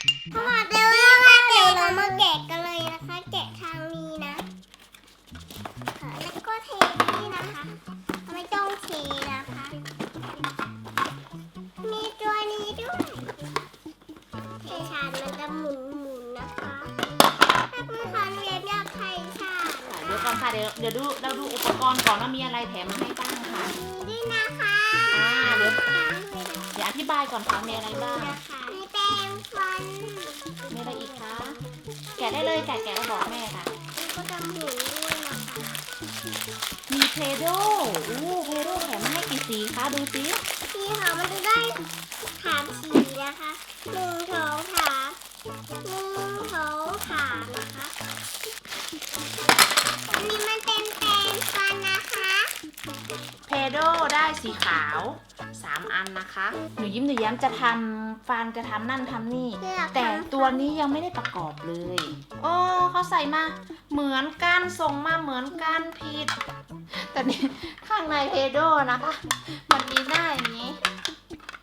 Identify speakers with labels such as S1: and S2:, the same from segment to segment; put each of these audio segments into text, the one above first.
S1: ค่ะเดี๋ยวเรามาเดี๋ยวเรามาแกะกันเลยนะคะ แกะทางนี้นะค่ะแล้วก็เทนี่นะคะไม่ต้องเทนะคะ มีตัวนี้ด้วยเทชานมันจะหมุนหมุนๆนะคะถ้าคุณคันเรียนอยากไทยชาญ
S2: เดี๋ยวก่อนค่ะเดี๋ยวเดี๋ยวดูเราดูอุปกรณ์ก่อนว่ามีอะไรแถมมาให้บ้างค่ะ
S1: มีด้วยนะคะ
S2: อ่าเดี๋ยวเดี๋ยวอธิบายก่อนค่ะมีอะไรบ้าง
S1: นะคะ งฟัน
S2: มีอะไรอีกคะ แกะได้เลยแกะแกะแล้วบอกแม่ค่ะ
S1: มันก็จะหมุนด้วยนะคะ
S2: มีเพโดอู้เพโดแถมมาให้กี่สีคะดูสิ
S1: สีขาวมันจะได้ถามสีนะคะหนึ่งสองถามหนึ่งสองถามนะคะอันนี้มันเป็นแปรงฟันนะคะ
S2: เพโดได้สีขาว สามอันนะคะ หนูยิ้มหนูแย้มจะทำฟันจะทำนั่นทำนี่
S1: เลือก
S2: แต่
S1: ทำ
S2: ตัวนี้ยังไม่ได้ประกอบเลย โอ้เขาใส่มา เหมือนกันส่งมาเหมือนกันผิด แต่นี่ข้างในเพโดนะคะ มันมีหน้าอย่างนี้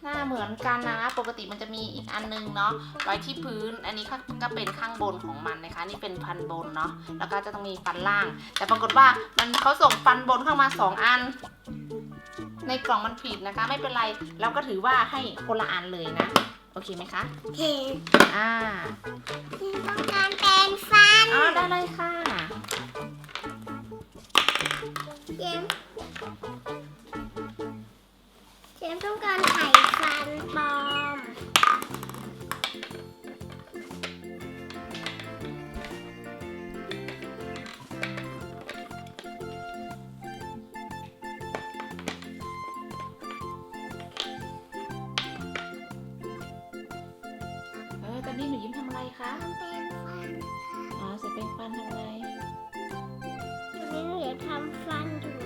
S2: หน้าเหมือนกันนะ ปกติมันจะมีอีกอันนึงเนาะไว้ที่พื้น อันนี้ก็ก็เป็นข้างบนของมันนะคะ นี่เป็นฟันบนเนาะ แล้วก็จะต้องมีฟันล่าง แต่ปรากฏว่ามันเขาส่งฟันบนเข้ามาสองอัน ในกล่องมันผิดนะคะ ไม่เป็นไรเราก็ถือว่าให้คนละอันเลยนะ โอเคไหมคะ
S1: เท
S2: อ่า
S1: ที่ต้องการแปรงฟัน
S2: อ๋อได้เลยค่ะ
S1: เจมส์เจมส์ต้องการไขฟันปลอม
S2: ทำ
S1: ฟัน
S2: อ
S1: ยู่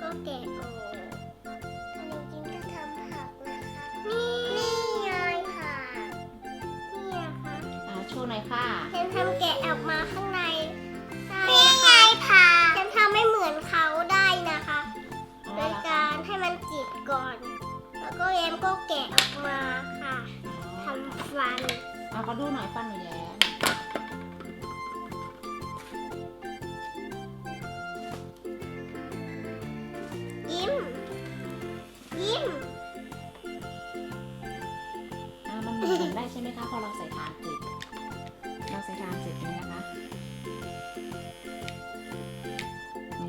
S1: ก็แกะออกอันนี้จริงก็ทำหักนะคะ นี่ นี่ไงค่ะ นี่นะคะ
S2: อ่าโชว์หน่อยค่ะ
S1: เอาเขา
S2: ดูหน่อยฟันหนูแย้ม
S1: ยิ้ม ยิ้ม
S2: อ่ามันหมุนได้ใช่ไหมคะ พอเราใส่ฐานเสร็จเราใส่ฐานเสร็จนี้นะคะ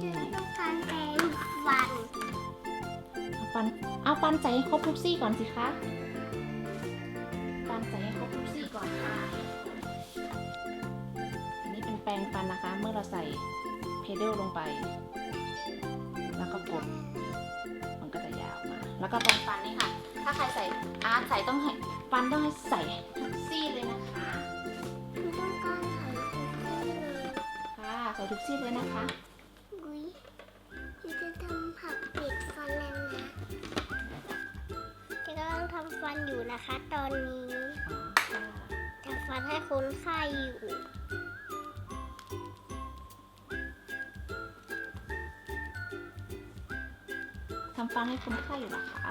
S2: นี่
S1: ต้องการแปรงฟัน
S2: เอาฟัน เอาฟันใส่ให้ครบทุกซี่ก่อนสิคะ กซี่อนค่ะ อันนี้เป็นแปรงฟันนะคะ เมื่อเราใส่เพดลลงไป แล้วก็กด มันก็จะยาวมา แล้วก็ตรงฟันนี่ค่ะ ถ้าใครใส่อาร์ตใส่ต้องให้ฟันต้องให้ใส่ทุกซี่เลยนะคะ
S1: คือต้องการไขฟันเลย
S2: ค่ะ ใส่ทุกซี่เลยนะคะ
S1: อุ้ยคือจะทำผักปิดฟันแล้วนะจะกำลังทำฟันอยู่นะคะ ตอนนี้ ฟันให้คนไข้อยู่
S2: ทำฟันให้คนไข้อยู่นะคะ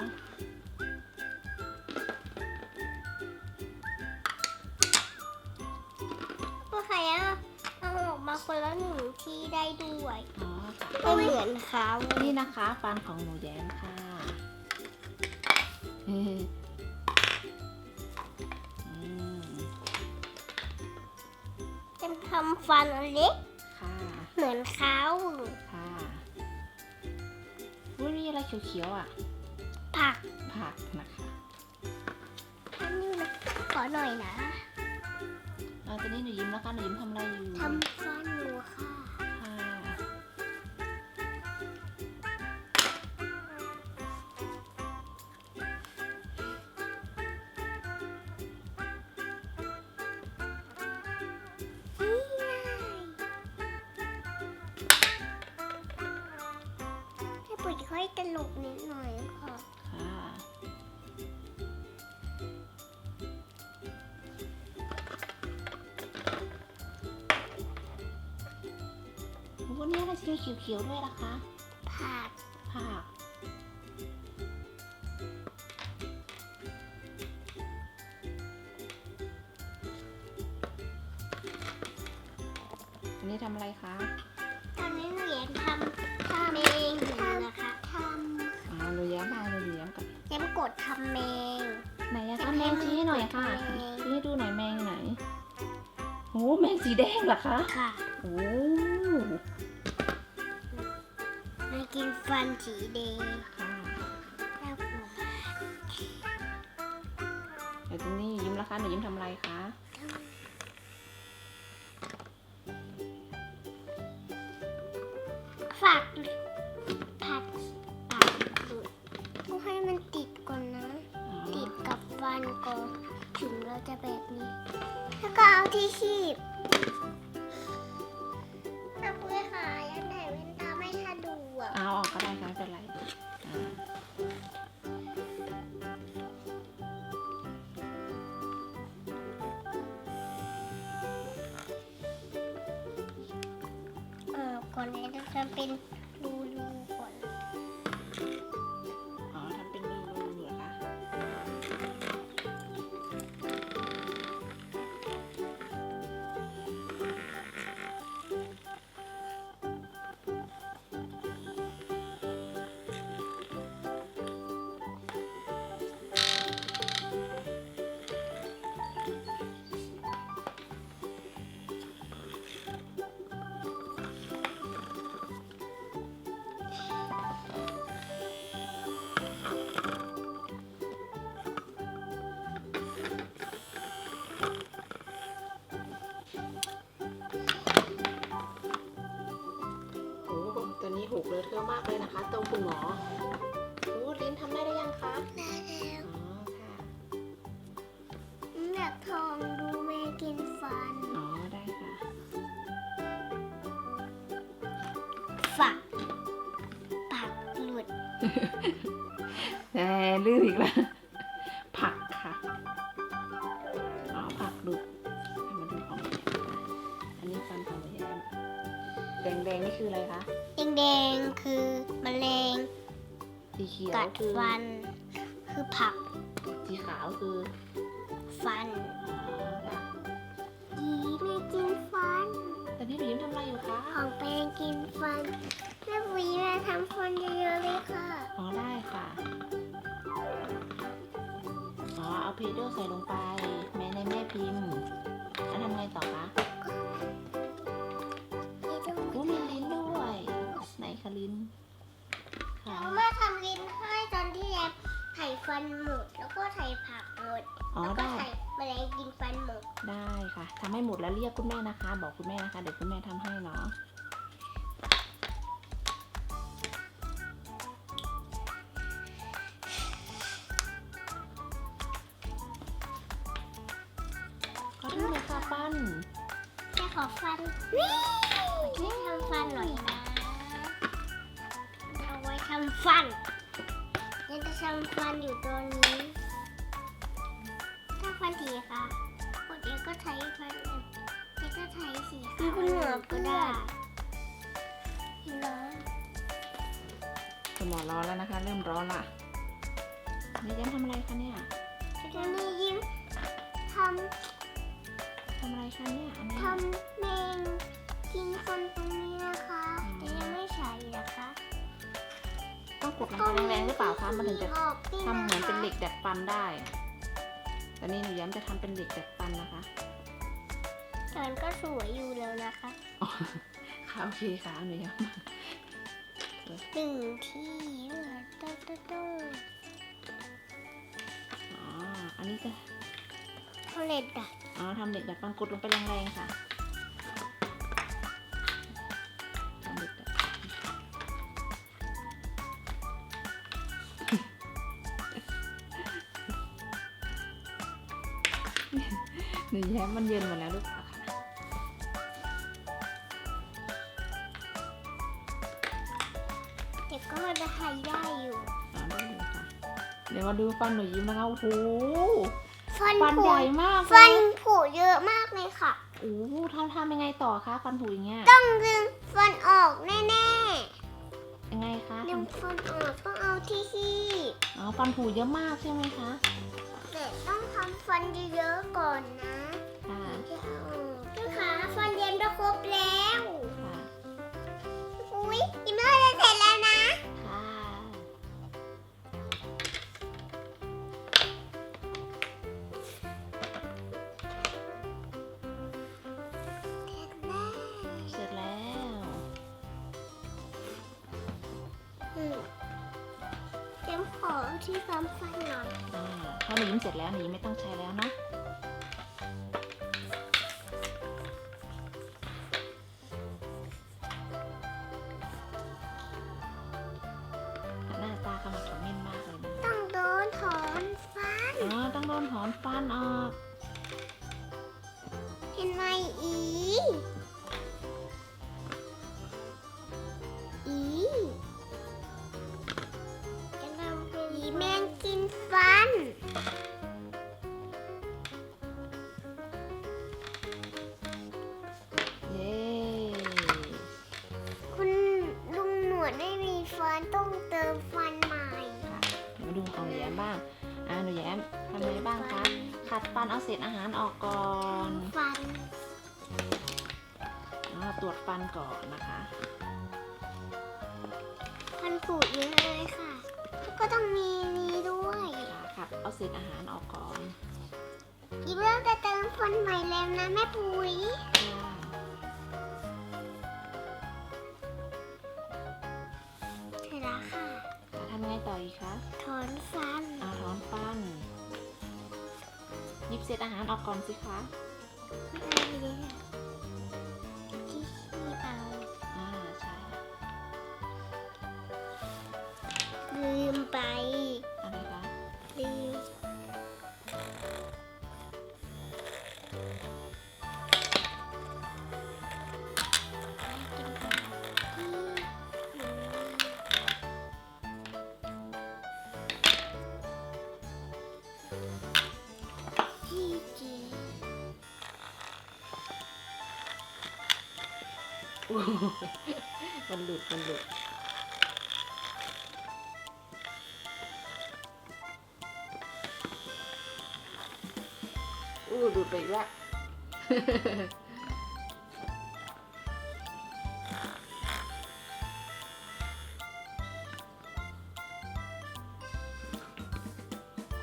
S1: พวกใครอะเอาออกมาคนละหนึ่งที่ได้ด้วย
S2: อ๋อ
S1: ไม่เหมือนเขา
S2: นี่นะคะ ฟันของหนูแย้มค่ะ
S1: ทำฟันอันเล็ก
S2: ค่ะ
S1: เหมือนเขา
S2: ค่ะอุ้ยมีอะไรเขียวๆอะ
S1: ผัก
S2: ผักนะคะ
S1: อันนี้นะขอหน่อยนะ
S2: อ่าตอนนี้หนูยิ้มนะคะหนูยิ้มทำอะไรอยู่
S1: ทำฟันอยู่ค่ะ
S2: ค่ะ วันนี้อะไรสีเขียวๆด้วยล่ะคะ
S1: ผัก
S2: ผักอันนี้ทำอะไรคะ
S1: ตอนนี้หนูอยากทำทำเองอยู่นะคะท
S2: อ๋อหนูแย้มมาหนูแย้มกับำ
S1: ยังกดทำเอง
S2: ไหนอะคะแมงชี้ให้หน่อยค่ะ
S1: แมง
S2: ชี้ให้ดูหน่อยแมงอยู่ไหนโอ้แมงสีแดงเหรอคะ
S1: ค่ะ
S2: โอ้
S1: กินฟันสีแดง
S2: ค่ะ
S1: น่ากลัว
S2: เดี๋ยวตรงนี้ยิ้มแล้วคะหนูยิ้มทำอะไรคะ
S1: ฝากผัดปากดูต้องให้มันติดก่อนนะ
S2: อ๋อ
S1: ติดกับฟันก่อนถึงเราจะแบบนี้ แล้วก็เอาที่คีบ
S2: อกก็ได้ค่ะไม่เป็นไรอ่
S1: อก่อนนี้จะเป็น แต่
S2: ลื่นอีกแล้วผักค่ะอ๋อผักดุดให้มาดูของอันนี้ฟันของแย้มแดงๆนี่คืออะไรคะ
S1: แดงๆคือแมลง
S2: สีเขียว
S1: กัด
S2: คือ
S1: ฟัน คือผัก
S2: สีขาวคือ
S1: ฟัน
S2: อ๋อค่ะ
S1: ยีไม่กินฟัน
S2: แต่นี่หนูยิ้มทำอะไรอยู่คะ
S1: ของแปงกินฟัน แม่วีมาทำฟันเยอะๆเลยค่ะ
S2: อ๋อได้ค่ะ อ๋อเอาเพโดใส่ลงไป แม่ในแม่พิมพ์แล้วทำไงต่อคะโอ้มีลิ้นด้วย ไหนคะลิ้นค่ะ
S1: เรามาทำลิ้นให้ตอนที่แอบไถ่ฟันหมด แล้วก็ไถ่ผักหมด
S2: อ๋อ
S1: แล้วก็
S2: ได้
S1: ไถ่แมลงกินฟันหมด
S2: ได้ค่ะทำให้หมดแล้วเรียกคุณแม่นะคะ บอกคุณแม่นะคะ เดี๋ยวคุณแม่ทำให้เนาะ อโทษเลยค่ะปั้น
S1: แค่ขอฟันนี่นี่ทำฟันหน่อยนะ เอาไว้ทำฟันยังจะทำฟันอยู่ตรงนี้ ถ้าฟันถีค่ะปกติก็ใช้ฟันอื่นแต่ก็ใช้สีขาวคุณหมอก็ได้เห็นไหม
S2: คุณหมอร้อนแล้วนะคะ เริ่มร้อนละนี่ย้ำทำอะไรคะเนี่ย คะเนี่ยอันำนี้
S1: ทำเมงกินฟันตรงนี้นะคะแต่ยังไม่ใช้นะคะ
S2: ต้องกดลงไปแรงๆหรือเปล่าคะมันถึงจะ
S1: ออกนี่
S2: ทำเหมือนเป็นเหล็ะ
S1: คะ
S2: กดัดฟันได้แต่นี่หนูย้ำจะทำเป็นเหล็กดัดฟันนะคะ
S1: แต่มันก็สวยอยู่แล้วนะคะ
S2: อ๋อค่ะโอเคค่ะหนูย้ำ
S1: หนึ่งที่เหลือต้นต้นต้น
S2: อ๋ออันนี้จะ
S1: เขาเล็ดอะ
S2: อ๋อทำเหล็กดัดฟันกดลงไปแรงๆค่ะทำเหล็กดัดหนูแย้มมันเย็นหมดแล้วลูกค่ะ
S1: เด็กก็มาจะหายได้อยู่
S2: อ๋อได้เลยค่ะ เดี๋ยวมาดูฟันหนูยิ้มนะคะโอ้โห
S1: ฟันผุ
S2: ใหญ่มาก
S1: ฟันผุเยอะมากเลยค่ะ
S2: โอ้โหทำทำยังไงต่อคะฟันผุอย่างเงี้ย
S1: ต้องดึงฟันออกแน่ๆ
S2: ยังไงคะดึง
S1: ฟันออกต้องเอาที่คีบ
S2: อ๋อฟันผุเยอะมากใช่ไหมคะ
S1: แต่ต้องทำฟันเยอะๆก่อนนะ หนูยิ้
S2: มเสร็จแล้วหนูยิ้มไม่ต้องใช้แล้วเนาะ เอาเศษอาหารออกก่อน
S1: ฟัน
S2: อ่าตรวจฟันก่อนนะคะ
S1: ฟันผุเยอะเลยค่ะแล้วก็ต้องมีนี้ด้วย
S2: ค่ะขัดเอาเศษอาหารออกก่อน
S1: ยิ้มเริ่มจะเติมฟันใหม่แล้วนะแม่ปุ๋ย เศ
S2: ษอาหารออกก่อนสิคะ
S1: มั
S2: นหลุด มันหลุดอู้หลุดไปอีกแล้ว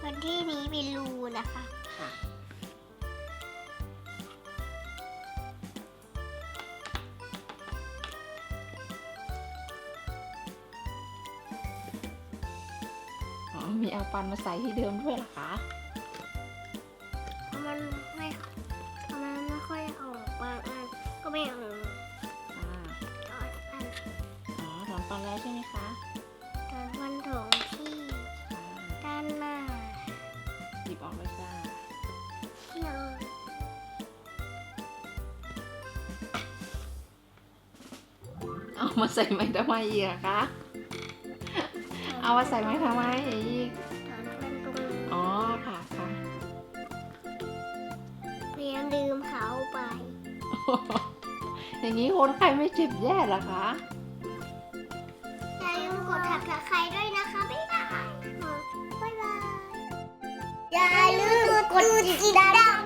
S1: คนที่นี้มีรูนะคะ
S2: ค่ะ มีเอาฟันมาใส่ที่เดิมด้วยเหรอคะ
S1: เพราะมันไม่เพราะมันไม่ค่อยออกบางอันก็ไม่ออก
S2: อ่า
S1: ตอนอัน
S2: อ๋อถอนฟันแล้วใช่ไหมคะ
S1: ตอนฟันถงที่
S2: อ่า
S1: ด้านหน้า
S2: หยิบออกเลยจ้า
S1: ที่เรา
S2: เอามาใส่ไหมทำไมอีกอะคะ เอามาใส่ไหมทำไมอีก
S1: ถอนฟันตรงนี้
S2: อ๋อค่ะค่ะ
S1: เรียนลืมเขาไป
S2: อย่างนี้คนไข้ไม่เจ็บแย่เหรอคะ
S1: อย่าลืมกดถับตะไคร้ด้วยนะคะบ๊ายบายบ๊ายบายอย่าลืมกดติดตาม